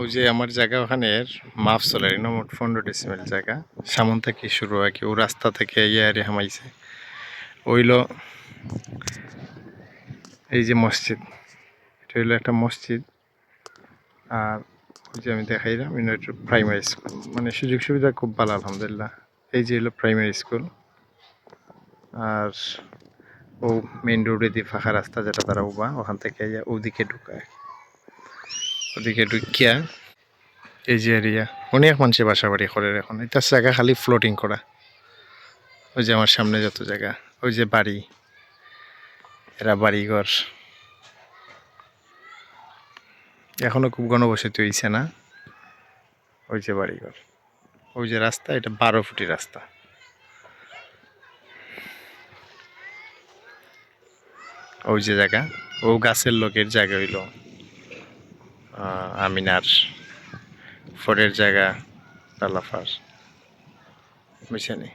ওই যে আমার জায়গা ওখানের মাফ চলে মোট পনেরো ডিসিমেল জায়গা। সামন থেকে শুরু হয় কি, ও রাস্তা থেকে ইয়ারে হামাইছে। ওইল এই যে মসজিদ, এটা হইল একটা মসজিদ। আর ওই যে আমি দেখাইলাম ইউনাইটেড প্রাইমারি স্কুল মানে সুযোগ সুবিধা খুব ভালো, আলহামদুলিল্লাহ। এই যে হলো প্রাইমারি স্কুল আর ও মেইন রোডে দিয়ে ফাঁকা রাস্তা যেটা তারা উবা, ওখান থেকে ওদিকে ঢুকায়। ওদিকে ঢুকিয়া এই যে এরিয়া। অনেক মানুষে বাসা বাড়ি করে এখন। এটা জায়গা খালি ফ্লোটিং করা। ওই যে আমার সামনে যত জায়গা, ওই যে বাড়ি। এরা বাড়িঘর। এখনও খুব ঘনবসতি হয়েছে না। ওই যে বাড়িঘর। ওই যে রাস্তা, এটা বারো ফুটি রাস্তা। ওই যে জায়গা। ও গাছের লোকের জায়গা হইল। আমিনার ফোরের জায়গা তালাফার। বুঝছেনি